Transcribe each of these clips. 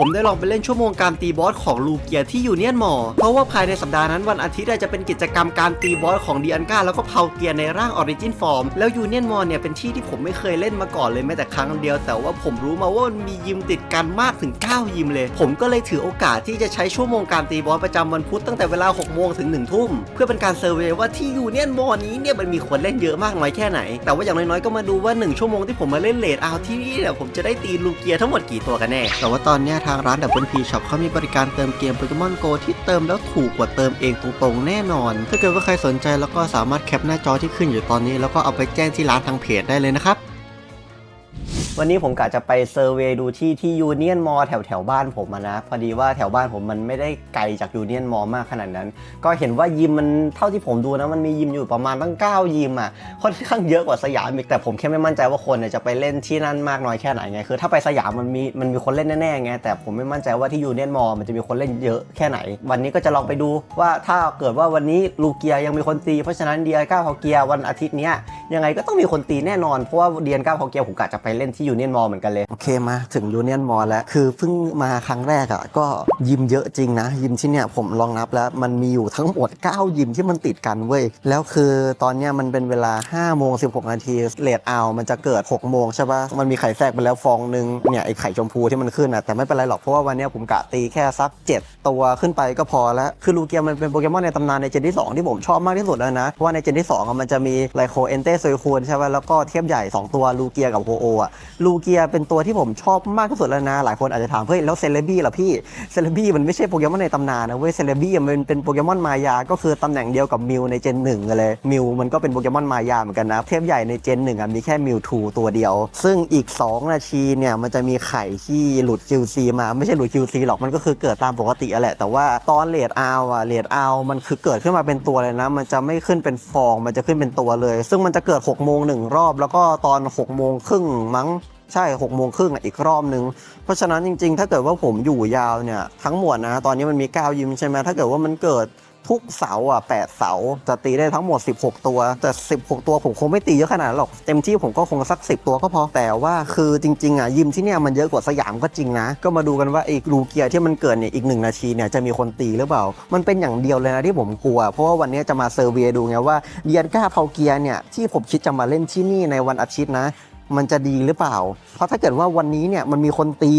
ผมได้ลองไปเล่นชั่วโมงการตีบอสของลูเกียที่ยูเนียนมอ เพราะว่าภายในสัปดาห์นั้นวันอาทิตย์จะเป็นกิจกรรมการตีบอสของดีอันกาแล้วก็เพาเกียในร่างออริจินฟอร์มแล้วยูเนียนมอเนี่ยเป็นที่ที่ผมไม่เคยเล่นมาก่อนเลยแม้แต่ครั้งเดียว แต่ว่าผมรู้มาว่ามันมียิมติดกันมากถึง 9 ยิมเลย ผมก็เลยถือโอกาสที่จะใช้ชั่วโมงการตีบอสประจำวันพุธตั้งแต่เวลา6โมงถึง1ทุ่มเพื่อเป็นการเซอร์เวยว่าที่ยูเนียนมอนี้เนี่ยมันมีคนเล่นเยอะมากน้อยแค่ไหน แต่ว่าอย่างน้อยๆก็มาดูว่า1ชั่วโมงที่ผมมาเล่นเลดเอาที่นี่เนี่ยผมจะได้ตีลูเกียทั้งหมดกี่ตัวกันแน่แต่ว่าตอนเนี้ยทางร้านดับเบิลพีช็อปเขามีบริการเติมเกมโปเกมอนโกที่เติมแล้วถูกกว่าเติมเองตรงๆ แน่นอน ถ้าเกิดว่าใครสนใจแล้วก็สามารถแคปหน้าจอที่ขึ้นอยู่ตอนนี้ แล้วก็เอาไปแจ้งที่ร้านทางเพจได้เลยนะครับ วันนี้ผมกะจะไปเซอร์เวยดูที่ที่ยูเนียนมอแถวแถวบ้านผมนะ พอดีว่าแถวบ้านผมมันไม่ได้ไกลจากยูเนียนมอมากขนาดนั้น ก็เห็นว่ายิมมันเท่าที่ผมดูนะมันมียิมอยู่ประมาณตั้ง 9 ยิมอะค่อนข้างเยอะกว่าสยามอีกแต่ผมแค่ไม่มั่นใจว่าคนเนี่ยจะไปเล่นที่นั่นมากน้อยแค่ไหนไงคือถ้าไปสยามมันมีมันมีคนเล่นแน่ๆไงแต่ผมไม่มั่นใจว่าที่ยูเนียนมอมันจะมีคนเล่นเยอะแค่ไหน วันนี้ก็จะลองไปดูว่าถ้าเกิดว่าวันนี้ลูเกียยังมีคนตีเพราะฉะนั้นเดียก้าพอเกียวันอาทิตย์เนี้ยังไงก็ต้องมีคนตีแน่นอน เพราะว่าเดียนก้าวพอเกียวผมกะจะไปเล่นที่ยูเนียนมอลเหมือนกันเลย โอเคมาถึงยูเนียนมอลแล้ว คือเพิ่งมาครั้งแรกอะ่ะก็ยิมเยอะจริงนะ ยิมที่เนี่ยผมลองนับแล้วมันมีอยู่ทั้งหมด 9 ยิมที่มันติดกันเว้ย แล้วคือตอนเนี้ยมันเป็นเวลา5โมง16 นาทีเลดเอามันจะเกิด 6 โมงใช่ปะมันมีไข่แทรกไปแล้วฟองหนึ่งเนี่ยไอไข่ชมพูที่มันขึ้นอะแต่ไม่เป็นไรหรอกเพราะว่าวันเนี้ยผมกะตีแค่สัก 7 ตัวขึ้นไปก็พอแล้วคือลูเกียมันเป็นโปเกมอนในตำนานในเจนที่ 2 ที่ผมชอบมากที่สุดแล้วนะเพราะว่าในเจนที่2อะมันจะมีไลโคเอนเตโซยคูนใช่ป่ะแล้วก็เทียบใหญ่ 2 ตัวลูเกียกับโฮโออะลูเกียเป็นตัวที่ผมชอบมากที่สุดแล้วนะ หลายคนอาจจะถาม เฮ้ย แล้วเซเลบี้ล่ะพี่เซเลบี้มันไม่ใช่โปเกมอนในตำนานนะเว้ยเซเลบี้มันเป็นโปเกมอนมายา ก็คือตำแหน่งเดียวกับมิวในเจนหนึ่งเลยมิวมันก็เป็นโปเกมอนมายาเหมือนกันนะเทพใหญ่ในเจนหนึ่งอะมีแค่มิวทูตัวเดียว ซึ่งอีก 2 นาทีเนี่ยมันจะมีไข่ที่หลุด QC มาไม่ใช่หลุด QC หรอกมันก็คือเกิดตามปกติอะแหละ แต่ว่าตอนเลดเอาอะเลดเอามันคือเกิดขึ้นมาเป็นตัวเลยนะ มันจะไม่ขึ้นเป็นฟองมันจะขึ้นเป็นตัวเลย ซึ่งมันจะเกิด6โมงหนึ่งรอบ แล้วก็ตอน6โมงครึ่งมั้งใช่6โมงครึ่งอีกรอบนึง เพราะฉะนั้นจริง ๆ ถ้าเกิดว่าผมอยู่ยาวเนี่ยทั้งหมดนะตอนนี้มันมี9ยิมใช่ไหมถ้าเกิดว่ามันเกิด ทุกเสาอะ8เสาจะตีได้ทั้งหมด 16 ตัว แต่ 16 ตัวผมคงไม่ตีเยอะขนาดนั้นหรอก เต็มที่ผมก็คงสัก 10 ตัวก็พอ แต่ว่าคือจริงๆอะยิมที่เนี่ยมันเยอะกว่าสยามก็จริงนะ ก็มาดูกันว่าไอ้ลูเกียที่มันเกิดเนี่ยอีกหนึ่งนาทีเนี่ยจะมีคนตีหรือเปล่า มันเป็นอย่างเดียวเลยนะที่ผมกลัว เพราะว่าวันนี้จะมาเซอร์เวียดูไงว่าเดียนก้าเพาเกียเนี่ยที่ผมคิดจะมาเล่นที่นี่ในวันอาทิตย์นะ มันจะดีหรือเปล่า เพราะถ้าเกิดว่าวันนี้เนี่ยมันมีคนตี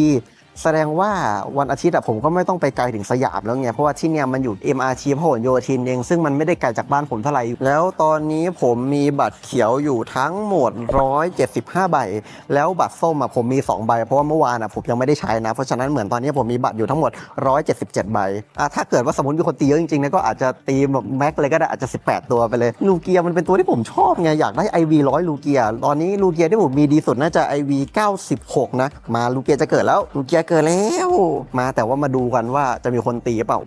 แสดงว่าวันอาทิตย์อะผมก็ไม่ต้องไปไกลถึงสยามแล้วไงเพราะว่าที่เนี่ยมันอยู่ MRT พหลโยธินเอง ซึ่งมันไม่ได้ไกลจากบ้านผมเท่าไหร่แล้วตอนนี้ผมมีบัตรเขียวอยู่ทั้งหมด 175 ใบ แล้วบัตรส้มอะผมมี 2 ใบ เพราะว่าเมื่อวานอะผมยังไม่ได้ใช้นะ เพราะฉะนั้นเหมือนตอนนี้ผมมีบัตรอยู่ทั้งหมด 177 ใบอะถ้าเกิดว่าสมมติมีคนตีเยอะจริงๆนะก็อาจจะตีแบบแม็กเลยก็ได้อาจจะ 18 ตัวไปเลยลูเกียมันเป็นตัวที่ผมชอบไงอยากได้ IV 100ลูเกียตอนนี้ลูเกียที่ผมมีดีสุดน่าจะ IV 96 นะมาลูเกียจะเกิดแล้วลูเกียเกิดแล้ว มาแต่ว่ามาดูกันว่าจะมีคนตีหรือเปล่า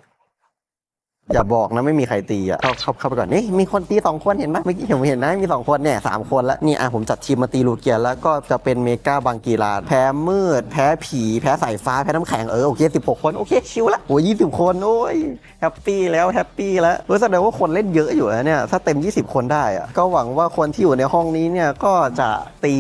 อย่าบอกนะไม่มีใครตีอะเข้าเข้าเข้าไปก่อนนี่มีคนตีสองคนเห็นไหมเมื่อกี้ผมเห็นนะมีสองคนเนี่ยสามคนแล้วนี่อะผมจัดทีมมาตีลูเกียแล้วก็จะเป็นเมกาบางกีฬาแพ้มืด แพ้ผีแพ้สายฟ้าแพ้น้ำแข็งเออโอเคสิบหกคนโอเคชิวละโอ้ยยี่สิบคนโอ้ยแฮปปี้แล้วแฮปปี้แล้วเออแสดงว่าคนเล่นเยอะอยู่นะเนี่ยถ้าเต็ม 20 คนได้อะก็หวังว่าคนที่อยู่ในห้องนี้เนี่ยก็จะตี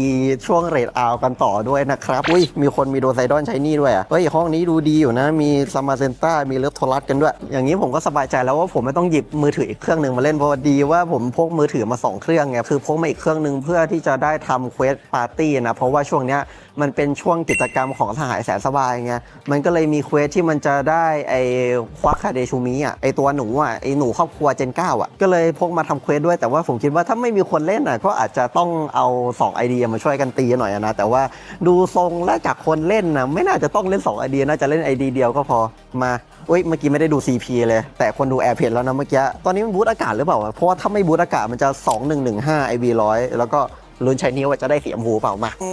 ช่วงเรทเอากันต่อด้วยนะครับอุ้ยมีคนมีโดไซดอนใช้นี่ด้วยอะเฮ้ยห้องนี้ดูดีอยู่นะมีซามาเซนต้ามีเลิฟโทรัสกันด้วย อย่างนี้ผมก็สบายใจแล้วว่าผมไม่ต้องหยิบมือถืออีกเครื่องหนึ่งมาเล่นเพราะว่าดีว่าผมพกมือถือมาสองเครื่องไงคือพกมาอีกเครื่องหนึ่งเพื่อที่จะได้ทำเควสปาร์ตี้นะเพราะว่าช่วงเนี้ยมันเป็นช่วงกิจกรรมของสหายแสนสบายไงมันก็เลยมีเควสที่มันจะได้ไอ้ควักคาเดชูมิอะไอ้ตัวหนูอะไอ้หนูครอบครัวเจนเก้าอะก็เลยพกมาทำเควสด้วยแต่ว่าผมคิดว่าถ้าไม่มีคนเล่นอะก็อาจจะต้องเอา2ไอเดียมาช่วยกันตีหน่อยนะแต่ว่าดูทรงและจากคนเล่นนะไม่น่าจะต้องเล่น2ไอเดียน่าจะเล่นไอเดียเดียวก็พอมา เอ้ยเมื่อกี้ไม่ได้ดู CP เลย แต่คนดูแอร์เพจแล้วนะเมื่อกี้ตอนนี้มันบูตอากาศหรือเปล่าเพราะว่าถ้าไม่บูตอากาศมันจะ 2115 IV 100แล้วก็ลุ้นใช้นิ้วว่าจะได้สีชมพูเปล่ามาอื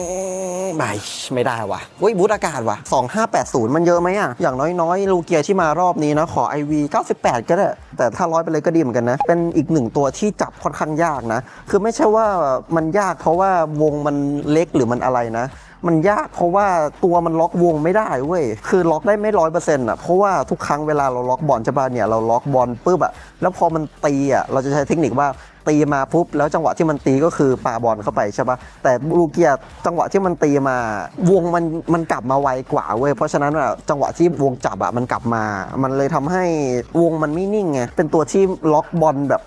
มไม่ไม่ได้ว่ะอุ้ยบูตอากาศว่ะ 2580 มันเยอะไหมอะ อย่างน้อยๆ ลูเกียที่มารอบนี้นะ ขอ IV 98 ก็ได้ แต่ถ้าร้อยไปเลยก็ดีเหมือนกันนะ เป็นอีกหนึ่งตัวที่จับค่อนข้างยากนะ คือไม่ใช่ว่ามันยากเพราะว่าวงมันเล็กหรือมันอะไรนะ มันยากเพราะว่าตัวมันล็อกวงไม่ได้เว้ยคือล็อกได้ไม่ร้อยเปอร์เซ็นต์อะเพราะว่าทุกครั้งเวลาเราล็อกบอลใช่ป่ะเนี่ยเราล็อกบอลปุ๊บอะแล้วพอมันตีอะเราจะใช้เทคนิคว่าตีมาปุ๊บแล้วจังหวะที่มันตีก็คือปาบอลเข้าไปใช่ปะแต่ลูเกียจังหวะที่มันตีมาวงมันมันกลับมาไวกว่าเว้ยเพราะฉะนั้นอะจังหวะที่วงจับอะมันกลับมา มันเลยทำให้วงมันไม่นิ่งไงเป็นตัวที่ล็อกบอลแบบ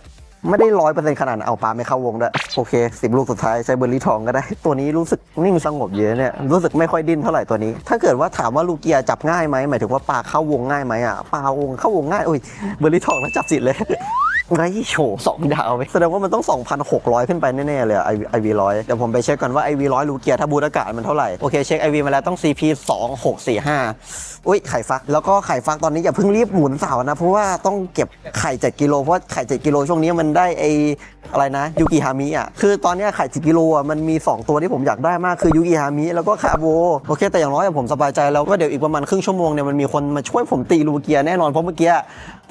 ไม่ได้ร้อยเปอร์เซ็นต์ขนาดนั้นเอาปลาไม่เข้าวงด้วยโอเคสิบลูกสุดท้ายใช้เบอร์รี่ทองก็ได้ ตัวนี้รู้สึกนิ่งสงบเยอะเนี่ยรู้สึกไม่ค่อยดิ้นเท่าไหร่ตัวนี้ ถ้าเกิดว่าถามว่าลูเกียจับง่ายไหมหมายถึงว่าปลาเข้าวงง่ายไหมอะปลาวงเข้าวงง่ายโอ้ยเบอร์รี่ทองแล้วจับสิทธิ์เลย ไรโฉสองดาวไปแสดงว่ามันต้อง 2,600 ขึ้นไปแน่ๆเลยไอวีร้อยเดี๋ยวผมไปเช็คก่อนว่าไอวีร้อยลูเกียถ้าบูทอากาศมันเท่าไหร่ โอเคเช็คไอวีมาแล้วต้อง CP 2645อุ้ยไข่ฟัก แล้วก็ไข่ฟักตอนนี้อย่าเพิ่งรีบหมุนเสานะ เพราะว่าต้องเก็บไข่7กิโลเพราะว่าไข่7กิโลช่วงนี้มันได้ไออะไรนะยูกิฮามิอะคือตอนนี้ไข่7กิโลอะมันมี 2 ตัวที่ผมอยากได้มากคือยูกิฮามิแล้วก็คาโบโอเคแต่อย่างน้อยผมสบายใจแล้วว่าเดี๋ยวอีกประมาณครึ่งชั่วโมงเนี่ยมันมีคนมาช่วยผมตีลูเกียแน่นอนเพราะเมื่อกี้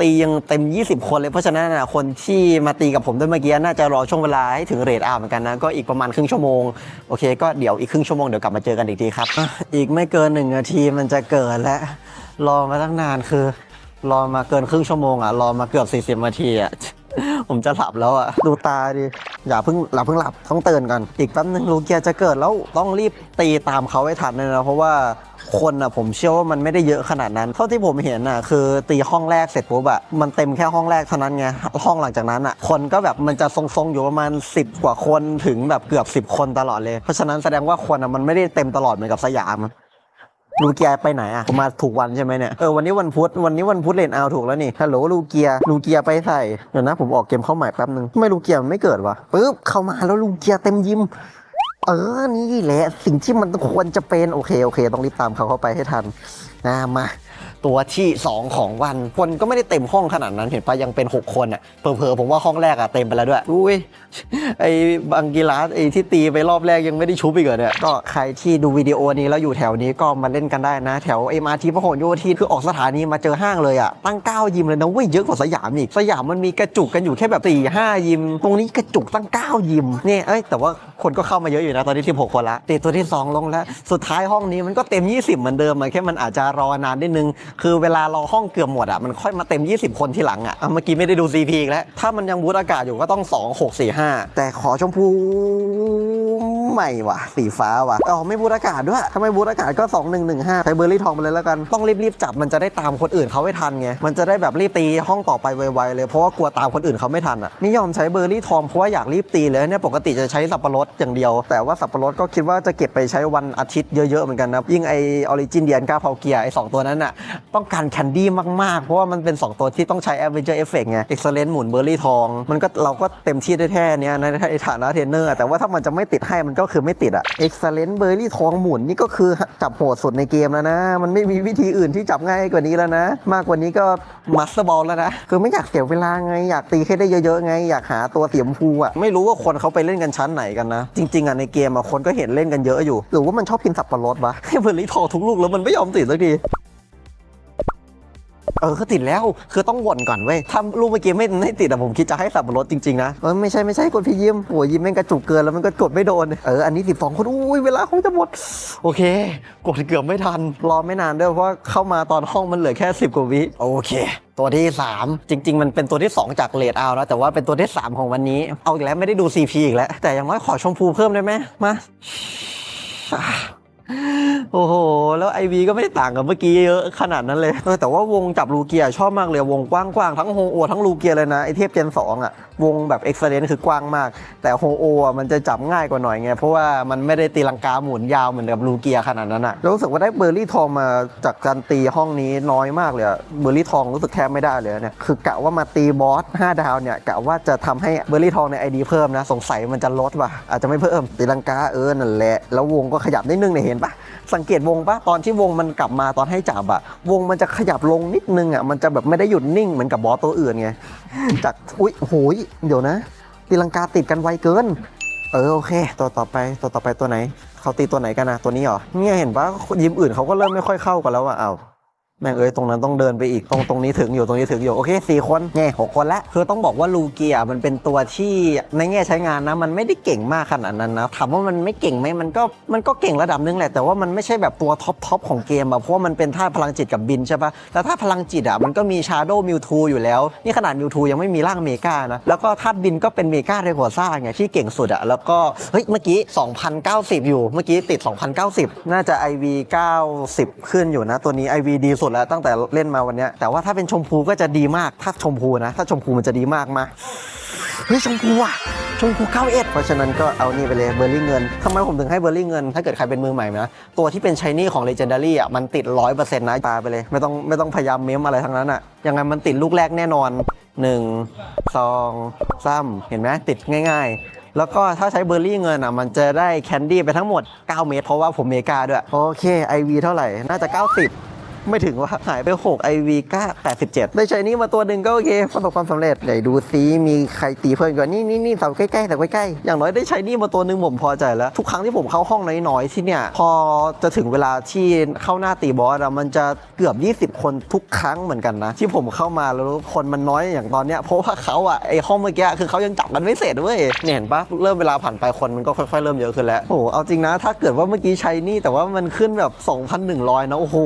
ตียังเต็ม 20 คนเลย เพราะฉะนั้นน่ะคนที่มาตีกับผมด้วยเมื่อกี้น่าจะรอช่วงเวลาให้ถึงเรทอาเหมือนกันนะ ก็อีกประมาณครึ่งชั่วโมง โอเค ก็เดี๋ยวอีกครึ่งชั่วโมงเดี๋ยวกลับมาเจอกันอีกทีครับ อีกไม่เกินหนึ่งนาทีมันจะเกิดแล้ว รอมาตั้งนานคือ รอมาเกินครึ่งชั่วโมงอะ รอมาเกือบ 40 นาทีอะ ผมจะหลับแล้วอะ ดูตาดิ อย่าเพิ่งหลับเพิ่งหลับต้องเตือนกัน อีกแป๊บนึงลูเกียจะเกิดแล้วต้องรีบตีตามเขาให้ทันเลยนะ เพราะว่า คนอะผมเชื่อว่ามันไม่ได้เยอะขนาดนั้น เท่าที่ผมเห็นอะคือตีห้องแรกเสร็จปุ๊บอะมันเต็มแค่ห้องแรกเท่านั้นไงห้องหลังจากนั้นอะคนก็แบบมันจะทรงๆอยู่ประมาณ 10 กว่าคนถึงแบบเกือบ 10 คนตลอดเลย เพราะฉะนั้นแสดงว่าคนอะมันไม่ได้เต็มตลอดเหมือนกับสยามลูเกียไปไหนอะผมมาถูกวันใช่ไหมเนี่ย เออวันนี้วันพุธวันนี้วันพุธเลนเอาถูกแล้วนี่ ฮัลโหลลูเกียลูเกียไปใส่ เดี๋ยวนะผมออกเกมเข้าใหม่แป๊บนึงทำไม่ลูเกียมันไม่เกิดวะปึ๊บเข้ามาแล้วลูเกียเต็มยิม เออ นี่แหละ สิ่งที่มันควรจะเป็น โอเค โอเค ต้องรีบตามเขาเข้าไปให้ทันนะมา ตัวที่ 2 ของวัน คนก็ไม่ได้เต็มห้องขนาดนั้นเห็นปะยังเป็น 6 คนอะเผลอๆผมว่าห้องแรกอะเต็มไปแล้วด้วยอุ้ยไอ้บังกีลาสไอ้ที่ตีไปรอบแรกยังไม่ได้ชุบอีกเหรอเนี่ยก็ใครที่ดูวิดีโอนี้แล้วอยู่แถวนี้ก็มาเล่นกันได้นะ แถว MRT พหลโยธินคือออกสถานีมาเจอห้างเลยอะตั้ง 9 ยิมเลยนะเว้ยเยอะกว่าสยามอีกสยามมันมีกระจุกกันอยู่แค่แบบ4 5ยิม ตรงนี้กระจุกตั้ง 9 ยิมเนี่ยเอ้ยแต่ว่าคนก็เข้ามาเยอะอยู่นะตอนนี้16คนละตีตัวที่ 2 ลงแล้ว สุดท้ายห้องนี้มันก็เต็ม 20 เหมือนเดิมอะแค่มันอาจจะรอนานนิดนึงคือเวลารอห้องเกือบหมดอะมันค่อยมาเต็ม 20 คนทีหลังอะเมื่อกี้ไม่ได้ดู CP อีกแล้ว ถ้ามันยังบูตอากาศอยู่ก็ต้อง 2 6 4 5 แต่ขอชมพูใหม่ว่ะ สีฟ้าว่ะอ๋อไม่บูตอากาศด้วยถ้าไม่บูตอากาศก็ 2 1 1 5ใช้เบอร์รี่ทองไปเลยแล้วกันต้องรีบๆจับมันจะได้ตามคนอื่นเขาให้ทันไงมันจะได้แบบรีบตีห้องต่อไปไวๆเลยเพราะว่ากลัวตามคนอื่นเขาไม่ทันอะนี่ยอมใช้เบอร์รี่ทองเพราะว่าอยากรีบตีเลยเนี่ยปกติจะใช้สับปะรดอย่างเดียว แต่ว่าสับปะรดก็คิดว่าจะเก็บไปใช้วันอาทิตย์เยอะๆเหมือนกันนะยิ่งไอออริจินเดียนก้าเพาเกียไอสองตัวนั้นอะต้องการแคนดี้มาก ๆ เพราะว่ามันเป็น 2 ตัวที่ต้องใช้ a v e n g e r Effect ไง Excellent หมุนเบอร์รี่ทอง มันก็เราก็เต็มที่ได้แค่เนี้ยในในฐานะเทรนเนอร์ แต่ว่าถ้ามันจะไม่ติดให้มันก็คือไม่ติดอะ Excellent เบอร์รี่ทองหมุนนี่ก็คือจับโหดสุดในเกมแล้วนะ มันไม่มีวิธีอื่นที่จับง่ายกว่านี้แล้วนะ มากกว่านี้ก็มัสเตอร์บอลแล้วนะ คือไม่อยากเสียเวลาไง อยากตีให้ได้เยอะๆไง อยากหาตัวเสียมพูอะไม่รู้ว่าคนเขาไปเล่นกันชั้นไหนกันนะ จริงๆอะในเกมอะคนก็เห็นเล่นกันเยอะอยู่ หรือว่ามันชอบกินสับปะรดวะเบอร์รี่ทองทุกลูกแล้วมันไม่ยอมติดสักที เออคือติดแล้วคือต้องวนก่อนเว้ยถ้าลูกเมื่อกี้ไม่ไม่ติดอะผมคิดจะให้สับปะรดจริงๆนะเออไม่ใช่ไม่ใช่กดพี่ยิ้มโอ้ยยิ้มแม่งกระจุกเกินแล้วมันก็กดไม่โดนเอออันนี้ 12 คนอุ้ยเวลาคงจะหมดโอเค กดเกือบไม่ทันรอไม่นานด้วยเพราะว่าเข้ามาตอนห้องมันเหลือแค่ 10 กว่าวิโอเคตัวที่ 3 จริง ๆ มันเป็นตัวที่ 2 จากเลดเอานะแต่ว่าเป็นตัวที่ 3 ของวันนี้ เอาอีกแล้วไม่ได้ดู CP อีกแล้ว แต่อย่างน้อยขอชมพูเพิ่มได้ไหมมา โอ้โห แล้วไอวีก็ไม่ได้ต่างกับเมื่อกี้เยอะขนาดนั้นเลยเออแต่ว่าวงจับลูเกียชอบมากเลยวงกว้างๆ ทั้งโฮโอทั้งลูเกียเลยนะ ไอเทพเจน 2 อะ วงแบบเอ็กซ์เลนคือกว้างมาก แต่โฮโออะมันจะจับง่ายกว่าหน่อยไง เพราะว่ามันไม่ได้ตีลังกาหมุนยาวเหมือนกับลูเกียขนาดนั้นอะรู้สึกว่าได้เบอร์รี่ทองมาจากการตีห้องนี้น้อยมากเลยเบอร์รี่ทองรู้สึกแทบไม่ได้เลยเนี่ยคือกะว่ามาตีบอส5ดาวเนี่ยกะว่าจะทำให้เบอร์รี่ทองในไอดีเพิ่มนะสงสัยมันจะลดว่ะอาจจะไม่เพิ่มตีลังกาเออนั่นแหละแล้ววงก็ขยับนิดนึงเนี่ยเห็นปะสังเกตวงปะตอนที่วงมันกลับมาตอนให้จับอะวงมันจะขยับลงนิดนึงอะมันจะแบบไม่ได้หยุดนิ่งเหมือนกับบอสตัวอื่นไงจากอุ้ยโหยเดี๋ยวนะตีลังกาติดกันไวเกิน เออโอเค ตัวต่อไปตัวต่อไปตัวไหนเขาตีตัวไหนกันนะตัวนี้เหรอเนี่ยเห็นปะยิมอื่นเขาก็เริ่มไม่ค่อยเข้ากันแล้วอะเอา แม่งเอ้ยตรงนั้นต้องเดินไปอีกตรงตรงนี้ถึงอยู่ตรงนี้ถึงอยู่โอเคสี่คนแง่หกคนล้วคือต้องบอกว่าลูเกียมันเป็นตัวที่ในแง่ใช้งานนะ มันไม่ได้เก่งมากขนาดนั้นนะถามว่ามันไม่เก่งไหมมันก็มันก็เก่งระดับหนึงแหละแต่ว่ามันไม่ใช่แบบตัวท็อปทอปของเกมอะเพราะว่ามันเป็นท่าพลังจิตกับบินใช่ปะแต่ถ้าพลังจิตอะมันก็มีชาโดว์มิวทูอยู่แล้ว นี่ขนาดมิวทูยังไม่มีร่างเมกานะแล้วก็ธาตุบินก็เป็นเมกาเรโกซ่าไงที่เก่งสุดอะแล้วก็เฮ้ยเมื่อกี้2090 อยู่เมื่อกี้ติด 2090 น่าจะ IV 90 ขึ้นอยู่นะตัวนี้ IV ดีสุดแล้วตั้งแต่เล่นมาวันนี้แต่ว่าถ้าเป็นชมพูก็จะดีมาก ถ้าชมพูนะ ถ้าชมพูมันจะดีมากมาเฮ้ยชมพูอะชมพูเก้าเอ็ดเพราะฉะนั้นก็เอานี่ไปเลยเบอร์รี่เงินทำไมผมถึงให้เบอร์รี่เงิน ถ้าเกิดใครเป็นมือใหม่นะ ตัวที่เป็นชายนี่ของ Legendary อะมันติด100%นต์นะตาไปเลย ไม่ต้องไม่ต้องพยายามเมมอะไรทั้งนั้นอะยังไงมันติดลูกแรกแน่นอน1 2 3เห็นไหมติดง่าย ๆแล้วก็ถ้าใช้เบอร์รี่เงินอะมันจะได้แคนดี้ไปทั้งหมด 9 เมตร เพราะว่าผมเมกาด้วย โอเค IV เท่าไหร่ น่าจะ 90 ไม่ถึงว่าหายไป6 IV ก็87 ได้ใช้นี่มาตัวหนึ่งก็โอเคประสบความสำเร็จไหนดูซิมีใครตีเพื่อนก่อนนี่นี่นี่เสาใกล้ๆแต่ใกล้ๆอย่างน้อยได้ใช้นี่มาตัวหนึ่งผมพอใจแล้ว ทุกครั้งที่ผมเข้าห้องน้อยๆที่เนี่ยพอจะถึงเวลาที่เข้าหน้าตีบอสอะมันจะเกือบ 20 คนทุกครั้งเหมือนกันนะ ที่ผมเข้ามาแล้วคนมันน้อยอย่างตอนเนี้ยเพราะว่าเขาอะไอห้องเมื่อกี้คือเขายังจับกันไม่เสร็จเว้ยเนี่ยเห็นปะเริ่มเวลาผ่านไปคนมันก็ค่อยๆเริ่มเยอะขึ้นแล้วโอ้เอาจริงนะ ถ้าเกิดว่าเมื่อกี้ใช้นี่แต่ว่ามันขึ้นแบบ 2,100นะโอ้โห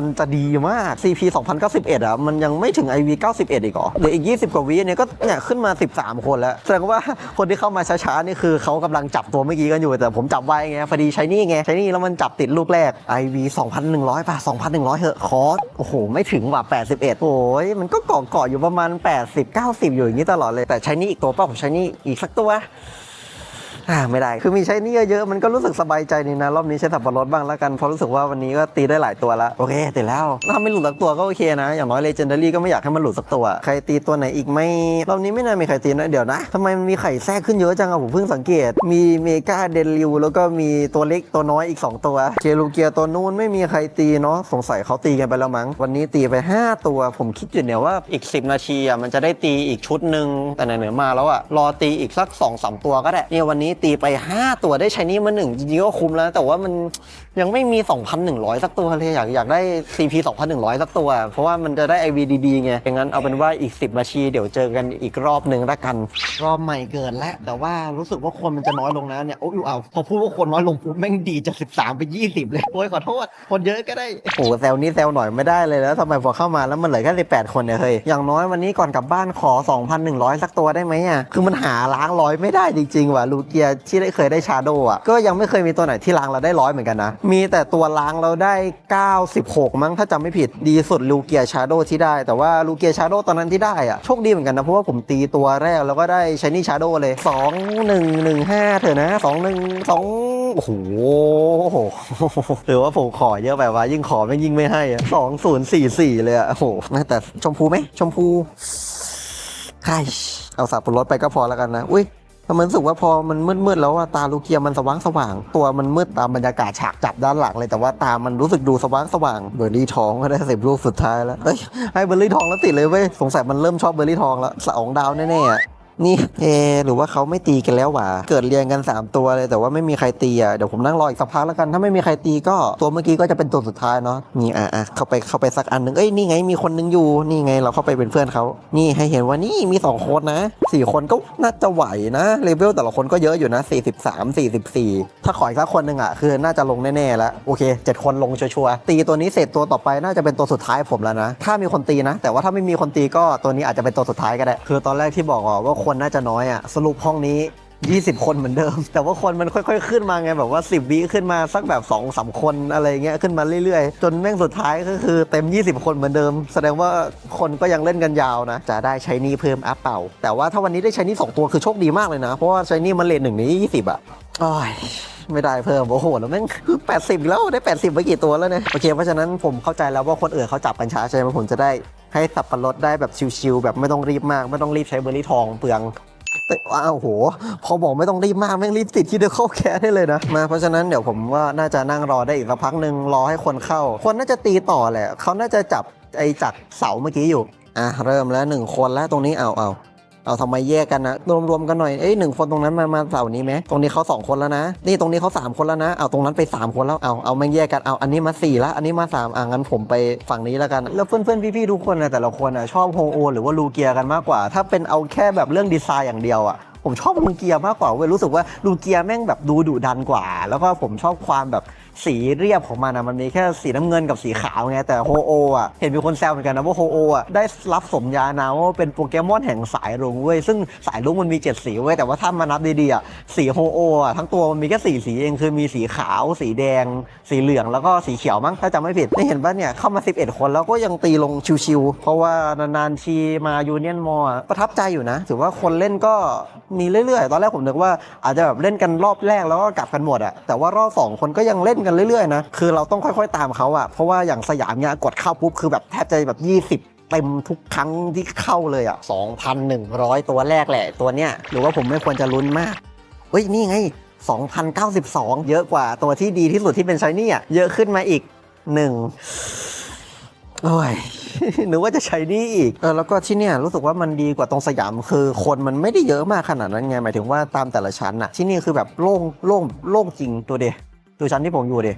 นจะดีมาก CP 2091อะมันยังไม่ถึง IV 91 อีกหรอเดี๋ยวอีก 20 กว่าวิเนี่ยก็เนี่ยขึ้นมา 13 คนแล้ว แสดงว่าคนที่เข้ามาช้าๆ นี่คือเขากำลังจับตัวเมื่อกี้กันอยู่ แต่ผมจับไว้ไงพอดีใช้นี่ไงใช้นี่แล้วมันจับติดลูกแรก IV 2,100 ป่ะ 2,100 เหอะคอร์สโอ้โห ไม่ถึงว่ะ81 โอ้ยมันก็เกาะเกาะอยู่ประมาณ 80 90 อยู่อย่างนี้ตลอดเลยแต่ใช้นี่อีกตัวเปล่าผมใช้นี่อีกสักตัว ไม่ได้ คือมีใช้นี่เยอะๆมันก็รู้สึกสบายใจนี่นะ รอบนี้ใช้สับปะรดบ้างแล้วกันเพราะรู้สึกว่าวันนี้ก็ตีได้หลายตัวแล้ว โอเคติดแล้วถ้าไม่หลุดสักตัวก็โอเคนะ อย่างน้อยเลเจนดารี่ก็ไม่อยากให้มันหลุดสักตัว ใครตีตัวไหนอีกไม่ รอบนี้ไม่น่ามีใครตีนะเดี๋ยวนะทำไมมันมีไข่แทรกขึ้นเยอะจังอะผมเพิ่งสังเกต มีเมกาเดลิวแล้วก็มีตัวเล็กตัวน้อยอีก 2 ตัวเกลูเกียตัวนู้นไม่มีใครตีเนาะสงสัยเขาตีกันไปแล้วมั้ง วันนี้ตีไป 5 ตัว ผมคิดอยู่เนี่ยว่าอีก 10 นาทีอะมันจะได้ตีอีกชุดหนึ่งแต่ไหนๆมาแล้วอะรอตีอีกสัก2อสตัวก็ได้เนี่ยวันนี้ตีไป 5 ตัวได้ชายนี่มาหนึ่งจริงๆก็คุ้มแล้ว แต่ว่ามัน ยังไม่มี 2,100 สักตัวเลยอยากอยากได้ CP 2,100 สักตัว เพราะว่ามันจะได้ IV ดีๆไงอย่างนั้นเอาเป็นว่าอีก 10นาทีเดี๋ยวเจอกันอีกรอบหนึ่งละกัน รอบใหม่เกินแล้ว แต่ว่ารู้สึกว่าคนมันจะน้อยลงนะเนี่ย โอ้ยเอาพอพูดว่าคนน้อยลงปุ๊บแม่งดีจาก 13 ไป 20 เลยโอ้ยขอโทษ คนเยอะก็ได้ โอ้โหแซวนี้แซวหน่อยไม่ได้เลยแล้วทำไมพอเข้ามาแล้วมันเหลือแค่18 คนเนี่ยเฮ้ยอย่างน้อยวันนี้ก่อนกลับบ้านขอ 2,100 สักตัวได้ไหมอะคือมันหาล้างร้อยไม่ได้จริงๆว่ะลูเกียที่ได้เคยได้ชาโดอะก็ยังไม่เคยมีตัวไหนที่ล้างเราได้ร้อยเหมือนกันนะมีแต่ตัวล้างเราได้ 96 มั้งถ้าจำไม่ผิดดีสุดลูเกียชาโดที่ได้ แต่ว่าลูเกียชาโดตอนนั้นที่ได้อะโชคดีเหมือนกันนะ เพราะว่าผมตีตัวแรกแล้วก็ได้ชายนี่ชาโดเลย 2 1 1 5 เถอะนะ 2 1 2โอ้โหหรือว่าผมขอเยอะไปว่ายิ่งขอไม่ยิ่งไม่ให้อะ2044เลยอะโอ้โหแต่ชมพูไหมชมพูใช่เอาสับปะรดไปก็พอแล้วกันนะ อุ้ย ทำไมรู้สึกว่าพอมันมืดๆแล้วว่าตาลูเกียมันสว่างสว่างๆตัวมันมืดตามบรรยากาศฉากจับด้านหลังเลยแต่ว่าตามันรู้สึกดูสว่างสว่างๆเบอร์รี่ทองก็ได้สิบลูกสุดท้ายแล้วเฮ้ยให้เบอร์รี่ทองแล้วติดเลยเว้ยสงสัยมันเริ่มชอบเบอร์รี่ทองแล้วสองดาวแน่ๆอะ นี่เอหรือว่าเขาไม่ตีกันแล้วหวะเกิดเรียงกัน 3 ตัวเลย แต่ว่าไม่มีใครตีอะเดี๋ยวผมนั่งรออีกสักพักแล้วกัน ถ้าไม่มีใครตีก็ตัวเมื่อกี้ก็จะเป็นตัวสุดท้ายเนาะนี่อะอะเข้าไปเข้าไปสักอันหนึ่งเอ้ยนี่ไงมีคนนึงอยู่นี่ไงเราเข้าไปเป็นเพื่อนเขานี่ให้เห็นว่านี่มีสองคนนะสี่คนก็น่าจะไหวนะเลเวลแต่ละคนก็เยอะอยู่นะ43 44 ถ้าขออีกสักคนหนึ่งอะคือน่าจะลงแน่ๆแล้วโอเคเจ็ดคนลงชัวร์ๆตีตัวนี้เสร็จตัวต่อไปน่าจะเป็นตัวสุดท้ายผมแล้วนะ ถ้ามีคนตีนะ แต่ว่าถ้าไม่มีคนตีก็ตัวนี้อาจจะเป็นตัวสุดท้ายก็ได้ คือตอนแรกที่บอกว่าคนน่าจะน้อยอะสรุปห้องนี้ 20 คนเหมือนเดิม แต่ว่าคนมันค่อย ๆ ขึ้นมาไงแบบว่า 10วิขึ้นมาสักแบบ2อสคนอะไรเงี้ยขึ้นมาเรื่อยๆ จนแม่งสุดท้ายก็คือเต็ม 20 คนเหมือนเดิม แสดงว่าคนก็ยังเล่นกันยาวนะ จะได้ใช้นี่เพิ่มอัพเป่า แต่ว่าถ้าวันนี้ได้ใช้นี่2ตัวคือโชคดีมากเลยนะ เพราะว่าใช้นี่มันเลทหนึ่งนี้20อะอ้ยไม่ได้เพิ่มโอ้โหแล้วแม่ง80แล้วได้ 80ไปกี่ตัวแล้วเนี่ยโอเคเพราะฉะนั้นผมเข้าใจแล้วว่าคนอื่นเขาจับกันช้าใช่ไหมผมจะได้ ให้สับปะรดได้แบบชิวๆแบบไม่ต้องรีบมาก ไม่ต้องรีบใช้เบอร์รี่ทองเปลืองแต่อ้าวโห พอบอกไม่ต้องรีบมากแม่งรีบติดที่เดอเข้าแคสได้เลยนะมาเพราะฉะนั้นเดี๋ยวผมว่าน่าจะนั่งรอได้อีกสักพักหนึ่งรอให้คนเข้า คนน่าจะตีต่อแหละเขาน่าจะจับไอ้จากเสาเมื่อกี้อยู่อะเริ่มแล้วหนึ่งคนแล้วตรงนี้เอาเอา เอาทำไมแยกกันนะรวมๆกันหน่อยเอ้ยหนึ่งคนตรงนั้นมามาเสานี้ไหมตรงนี้เขาสองคนแล้วนะ นี่ตรงนี้เขาสามคนแล้วนะเอาตรงนั้นไปสามคนแล้วเอาเอาแม่งแยกกันเอาอันนี้มาสี่ละอันนี้มาสามอะงั้นผมไปฝั่งนี้แล้วกัน แล้วเพื่อนๆพี่ๆทุกคนนะแต่ละคนอะชอบโฮโอหรือว่าลูเกียกันมากกว่า ถ้าเป็นเอาแค่แบบเรื่องดีไซน์อย่างเดียวอะผมชอบลูเกียมากกว่าเว้ยรู้สึกว่าลูเกียแม่งแบบดูดุดันกว่า แล้วก็ผมชอบความแบบ สีเรียบของมันอะมันมีแค่สีน้ำเงินกับสีขาวไงแต่โฮโออะเห็นมีคนแซวเหมือนกันนะว่าโฮโออะได้รับสมญานามว่าเป็นโปเกมอนแห่งสายรุ้งเว้ยซึ่งสายรุ้งมันมีเจ็ดสีเว้ยแต่ว่าถ้ามานับดีๆอะสีโฮโออะทั้งตัวมันมีแค่สี่สีเองคือมีสีขาว สีแดง สีเหลืองแล้วก็สีเขียวมั้งถ้าจำไม่ผิดได้เห็นป่ะเนี่ยเข้ามา 11 คนแล้วก็ยังตีลงชิวๆเพราะว่านานๆทีมายูเนียนมอประทับใจอยู่นะ ถือว่าคนเล่นก็มีเรื่อยๆ ตอนแรกผมนึกว่าอาจจะแบบเล่นกันรอบแรกแล้วก็กลับกันหมดอะแต่ว่ารอบสองคนก็ยังเล่นกันเรื่อยๆนะคือเราต้องค่อยๆตามเขาอะเพราะว่าอย่างสยามเนี่ยกดเข้าปุ๊บคือแบบแทบจะแบบ20เต็มทุกครั้งที่เข้าเลยอะ 2,100 ตัวแรกแหละ ตัวเนี้ย หรือว่าผมไม่ควรจะลุ้นมาก เฮ้ย นี่ไง 2,092 เยอะกว่าตัวที่ดีที่สุดที่เป็นชายนี่อะ เยอะขึ้นมาอีก 1 โอ้ยนึกว่าจะใช้นี่อีก เออแล้วก็ที่เนี่ยรู้สึกว่ามันดีกว่าตรงสยามคือคนมันไม่ได้เยอะมากขนาดนั้นไงหมายถึงว่าตามแต่ละชั้นอะที่นี่คือแบบโล่งโล่งโล่งจริงตัวเดีย ดูชั้นที่ผมอยู่ดี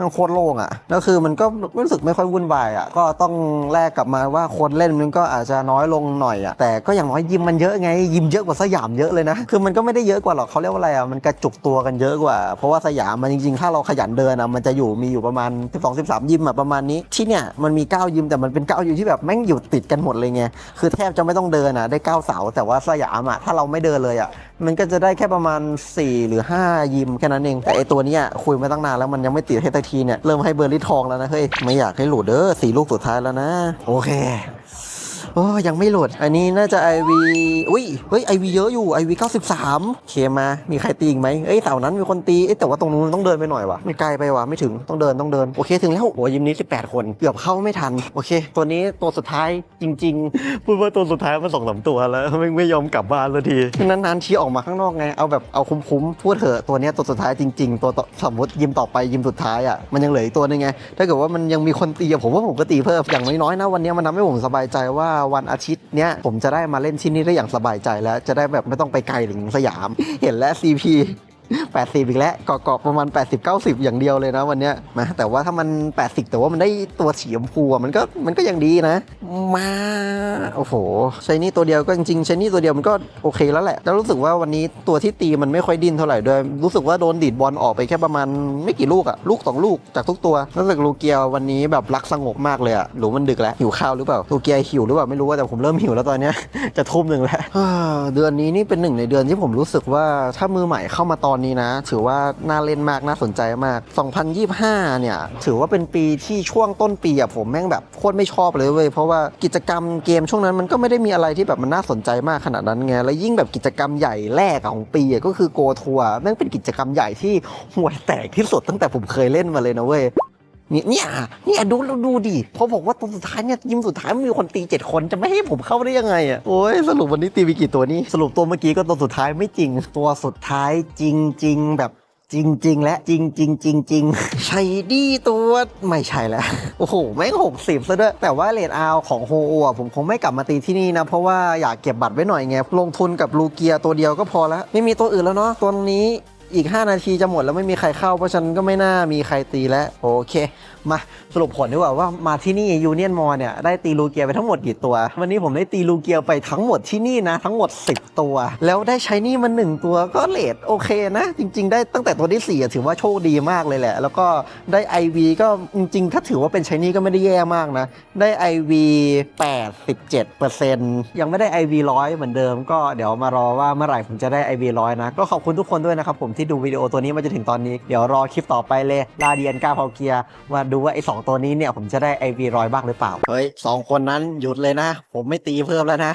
มันโคตรโล่งอะแล้วคือมันก็รู้สึกไม่ค่อยวุ่นวายอะก็ต้องแลกกลับมาว่าคนเล่นมันก็อาจจะน้อยลงหน่อยอะแต่ก็อย่างน้อยยิมมันเยอะไง ยิมเยอะกว่าสยามเยอะเลยนะ คือมันก็ไม่ได้เยอะกว่าหรอกเขาเรียกว่าอะไรอะมันกระจุกตัวกันเยอะกว่า เพราะว่าสยามมันจริงๆ ถ้าเราขยันเดินอะมันจะอยู่มีอยู่ประมาณ 12 13 ยิมอะประมาณนี้ ที่เนี่ยมันมี 9 ยิมแต่มันเป็น 9 ยิมที่แบบแม่งอยู่ติดกันหมดเลยไง คือแทบจะไม่ต้องเดินอะได้ 9 เสา แต่ว่าสยามอะถ้าเราไม่เดินเลยอะ มันก็จะได้แค่ประมาณ 4 หรือ 5 ยิมแค่นั้นเอง แต่ไอตัวนี้คุยมาตั้งนานแล้วมันยังไม่ติดให้ตะทีเนี่ย เริ่มให้เบอร์ลิทองแล้วนะเฮ้ยไม่อยากให้หลุดเด้อสี่ลูกสุดท้ายแล้วนะ โอเค โอ้ยังไม่หลุดอันนี้น่าจะ IV อุ้ย เฮ้ย IV เยอะอยู่ IV 93 เคมา มีใครตีอีกไหมเอ้ยเสานั้นมีคนตี เอ้ยแต่ว่าตรงนู้นต้องเดินไปหน่อยวะไม่ไกลไปวะไม่ถึง ต้องเดินต้องเดิน โอเคถึงแล้ว โอ้ยิมนี้ 18 คน เกือบเข้าไม่ทัน โอเค ตัวนี้ตัวสุดท้ายจริง ๆ พูดว่าตัวสุดท้ายมันสองสามตัวแล้ว ไม่ไม่ยอมกลับบ้านสักทีนานๆทีออกมาข้างนอกไง เอาแบบเอาคุ้มๆ พูดเถอะตัวเนี้ยตัวสุดท้ายจริง ๆ ตัวต่อสมมติยิมต่อไปยิมสุดท้ายอะ มันยังเหลืออีกตัวหนึงไง ถ้าเกิดว่ามันยังมีคนตีอะผมว่าผมก็ตีเพิ่มอย่างน้อยๆนะวันเนี้ยมันทำให้ผมสบายใจว่าวันอาทิตย์เนี้ยผมจะได้มาเล่นที่นี่ได้อย่างสบายใจแล้วจะได้แบบไม่ต้องไปไกลถึงสยาม เห็นแล้ว CP 80 อีกแล้วเกาะๆประมาณ 80 90 อย่างเดียวเลยนะวันเนี้ยมาแต่ว่าถ้ามัน 80 แต่ว่ามันได้ตัวสีชมพูอะมันก็มันก็ยังดีนะ มาโอ้โหใช้นี่ตัวเดียวก็จริงๆใช้นี่ตัวเดียวมันก็โอเคแล้วแหละ แล้วรู้สึกว่าวันนี้ตัวที่ตีมันไม่ค่อยดิ้นเท่าไหร่ด้วยรู้สึกว่าโดนดีดบอลออกไปแค่ประมาณไม่กี่ลูกอะลูกสองลูกจากทุกตัวรู้สึกลูเกียววันนี้แบบรักสงบมากเลยอะหรือมันดึกแล้วหิวข้าวหรือเปล่าลูเกียหิวหรือเปล่าไม่รู้ว่าแต่ผมเริ่มหิวแล้วตอนเนี้ยจะทุ่มหนึ่งแล้วเดือนนี้นี่เป็นหนึ่งในเดือนที่ผมรู้สึกว่าถ้ามือใหม่เข้ามาตอนอนนี้นะ ถือว่าน่าเล่นมากน่าสนใจมาก 2025 เนี่ย ถือว่าเป็นปีที่ช่วงต้นปีอะผมแม่งแบบโคตรไม่ชอบเลยเว้ยเพราะว่ากิจกรรมเกมช่วงนั้นมันก็ไม่ได้มีอะไรที่แบบมันน่าสนใจมากขนาดนั้นไงแล้วยิ่งแบบกิจกรรมใหญ่แรกของปีก็คือโกทัวร์แม่งเป็นกิจกรรมใหญ่ที่ห่วยแตกที่สุดตั้งแต่ผมเคยเล่นมาเลยนะเว้ย เนี่ยเนี่ยเนี่ยดูดูดูดิพอบอกว่าตัวสุดท้ายเนี่ยยิมสุดท้ายมันมีคนตีเจ็ดคนจะไม่ให้ผมเข้าได้ยังไงอะโอ้ยสรุปวันนี้ตีไปกี่ตัวนี่สรุปตัวเมื่อกี้ก็ตัวสุดท้ายไม่จริง ตัวสุดท้ายจริงจริงๆแบบจริงจริง ๆ และจริงจริงจริงจริงๆใช่ดีตัวไม่ใช่แล้ว โอ้โห แม่งหกสิบซะด้วย แต่ว่าเลดอาของโฮโอะผมคงไม่กลับมาตีที่นี่นะ เพราะว่าอยากเก็บบัตรไว้หน่อยไง ลงทุนกับลูเกียตัวเดียวก็พอแล้ว ไม่มีตัวอื่นแล้วเนาะตัวนี้ อีก 5 นาทีจะหมดแล้วไม่มีใครเข้าเพราะฉันก็ไม่น่ามีใครตีแล้วโอเค มาสรุปผลดีกว่าว่ามาที่นี่ยูเนียนมอเนี่ยได้ตีลูเกียไปทั้งหมดกี่ตัว วันนี้ผมได้ตีลูเกียไปทั้งหมดที่นี่นะ ทั้งหมด 10 ตัว แล้วได้ใช้นี่มา1ตัวก็เลทโอเคนะ จริง ๆ ได้ตั้งแต่ตัวที่4ถือว่าโชคดีมากเลยแหละ แล้วก็ได้ IV ก็จริงๆ ถ้าถือว่าเป็นใช้นี่ก็ไม่ได้แย่มากนะ ได้ IV 87%ยังไม่ได้ IV 100 เหมือนเดิม ก็เดี๋ยวมารอว่าเมื่อไหร่ผมจะได้ IV 100 นะ ก็ขอบคุณทุกคนด้วยนะครับผมที่ดูวิดีโอตัวนี้มาจนถึงตอนนี้เดี๋ยวรอคลิปต่อไปเลยลาเดียนกาพาเกียว่าดููว่าไอ้สองตัวนี้เนี่ยผมจะได้ไอวีรอยบ้างหรือเปล่า เฮ้ยสองคนนั้นหยุดเลยนะ ผมไม่ตีเพิ่มแล้วนะ